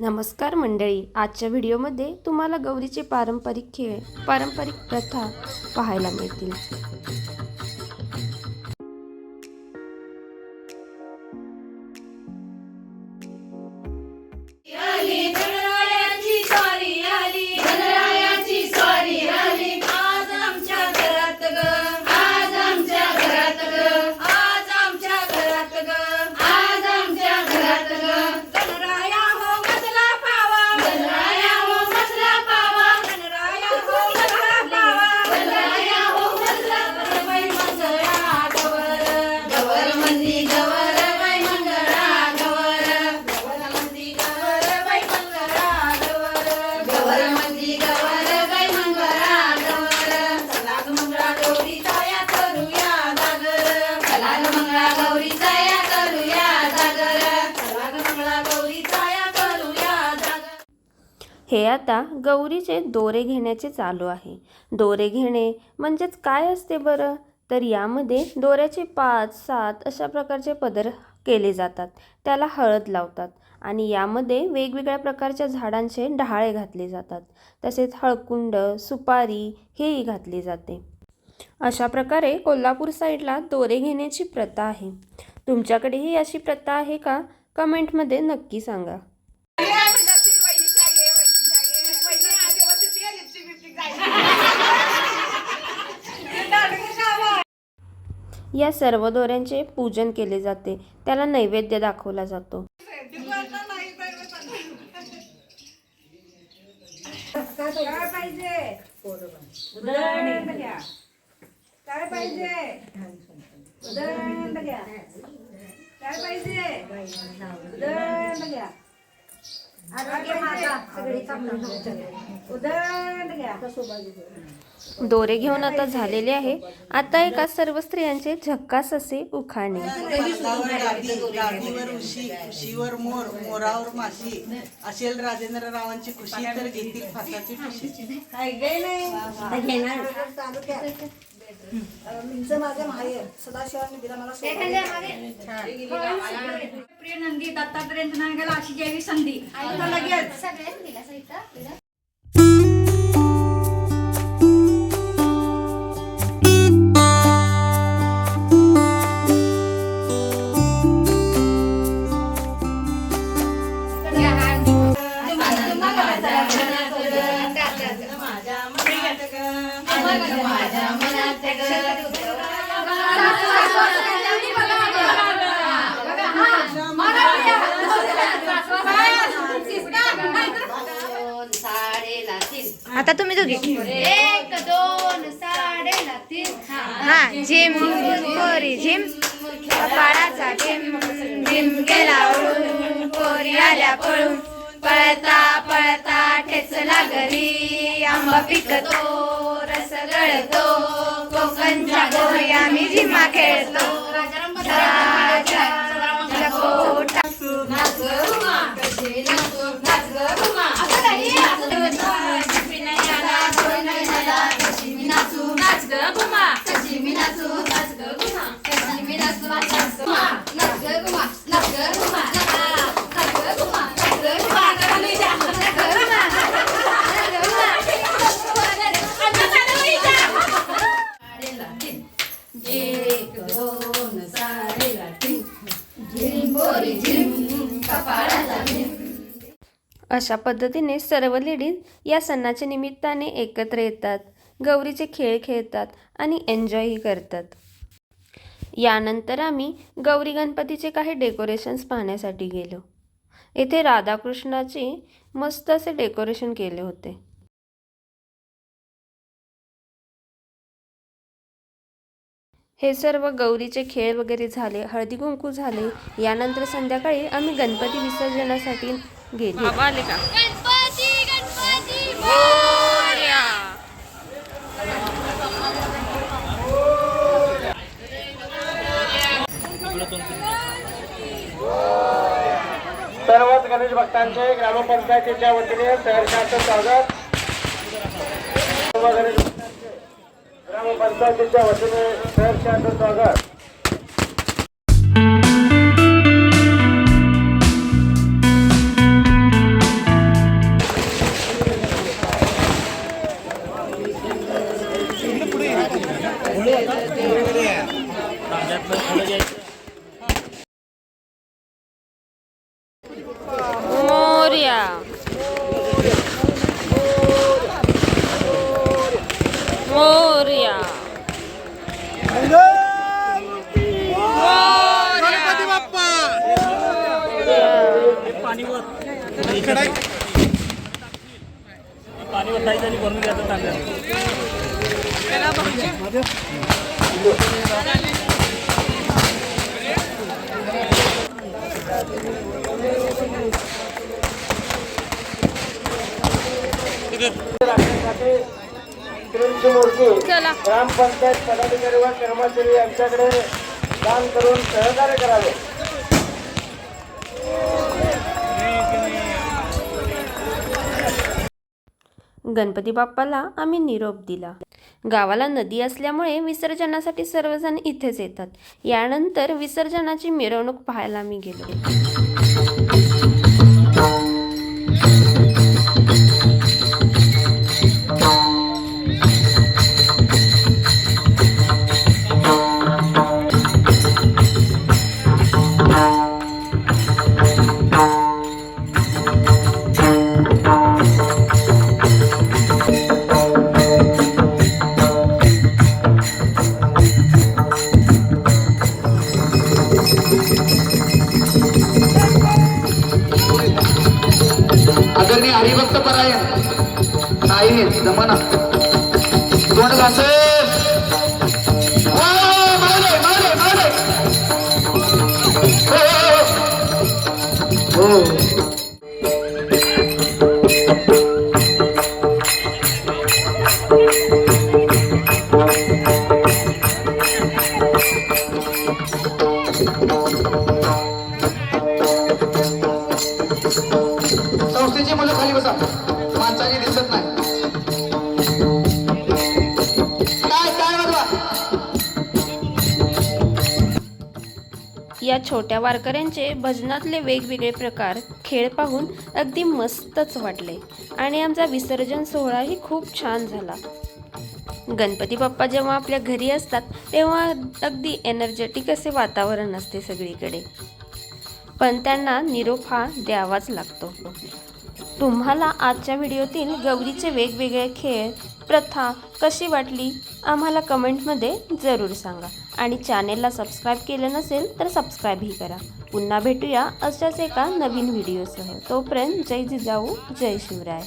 नमस्कार मंडळी आजच्या व्हिडिओमध्ये तुम्हाला गौरीचे पारंपरिक खेळ पारंपरिक प्रथा पाहायला मिळतील. हे आता गौरीचे दोरे घेण्याचे चालू आहे. दोरे घेणे म्हणजेच काय असते बरं? तर यामध्ये दोऱ्याचे पाच सात अशा प्रकारचे पदर केले जातात. त्याला हळद लावतात आणि यामध्ये वेगवेगळ्या प्रकारच्या झाडांचे डहाळे घातले जातात. तसेच हळकुंड सुपारी हेही घातली जाते. अशा प्रकारे कोल्हापूर साईडला दोरे घेण्याची प्रथा आहे. तुमच्याकडेही अशी प्रथा आहे का? कमेंटमध्ये नक्की सांगा. या सर्व दोऱ्यांचे पूजन केले जाते. त्याला नैवेद्य दाखवला जातो. काय पाहिजे? दोरे घेऊन आता झालेले आहे. आता एका सर्व स्त्रियांचे झक्कास असे उखाणे. मोर मोरावर माशी असेल राजेंद्र रावांची खुशी तर घेतील फासाची खुशी. मिंच माझं माहेर सदाशिवांनी दिला मला प्रिय नंदी दत्तात्रय गेला अशी जेवी संधी. लगेच. ग आता तुम्ही दोघे. एक दोन साडेला तीन हा झिम पोरी झिम. पाडाचा झिम झिम गेला उडून पोरी आल्या पळून. पळता पळता ठेचला घरी आंबा पिकतो गळतो कोकणच्या गोरी आम्ही झिम्मा खेळतो राजा अशा पद्धतीने सर्व लेडीज या सणाच्या निमित्ताने एकत्र येतात गौरीचे खेळ खेळतात आणि एन्जॉयही करतात. यानंतर आम्ही गौरी गणपतीचे काही डेकोरेशन्स पाहण्यासाठी गेलो. येथे राधाकृष्णाचे मस्त असे डेकोरेशन केले होते. हे सर्व गौरीचे खेळ वगैरे झाले हळदी कुंकू झाले. यानंतर संध्याकाळी आम्ही गणपती विसर्जनासाठी गेलो. आले का? गणपती गणपती सर्वच गणेश भक्तांचे ग्रामपंचायतीच्या वतीने सहर्षाचं स्वागत. सर्व गणेश भक्तांचे ग्रामपंचायतीच्या वतीने सहर्षाचं स्वागत पाणी वतायचं आणि भरून घ्यायचं ग्रामपंचायत पदाधिकारी व कर्मचारी यांच्याकडे दान करून सहकार्य करावे. गणपती बाप्पाला आम्ही निरोप दिला. गावाला नदी असल्यामुळे विसर्जनासाठी सर्वजण इथेच येतात. यानंतर विसर्जनाची मिरवणूक पाहायला मी गेलो. नाही जमाना. तोंड घासे. हो. हो, हो. हो. छोट्या वारकऱ्यांचे भजनातले वेगवेगळे प्रकार खेळ पाहून अगदी मस्तच वाटले. आणि आमचा विसर्जन सोहळाही खूप छान झाला. गणपती बाप्पा जेव्हा आपल्या घरी असतात तेव्हा अगदी एनर्जेटिक असे वातावरण असते सगळीकडे. पण त्यांना निरोप हा द्यावाच लागतो. तुम्हाला आजच्या व्हिडिओतील गौरीचे वेगवेगळे खेळ प्रथा कशी वाटली आम्हाला कमेंटमध्ये जरूर सांगा. आणि चॅनेलला सबस्क्राईब केलं नसेल तर सबस्क्राईबही करा. पुन्हा भेटूया अशाच एका नवीन व्हिडिओसह तोपर्यंत जय जिजाऊ जय शिवराय.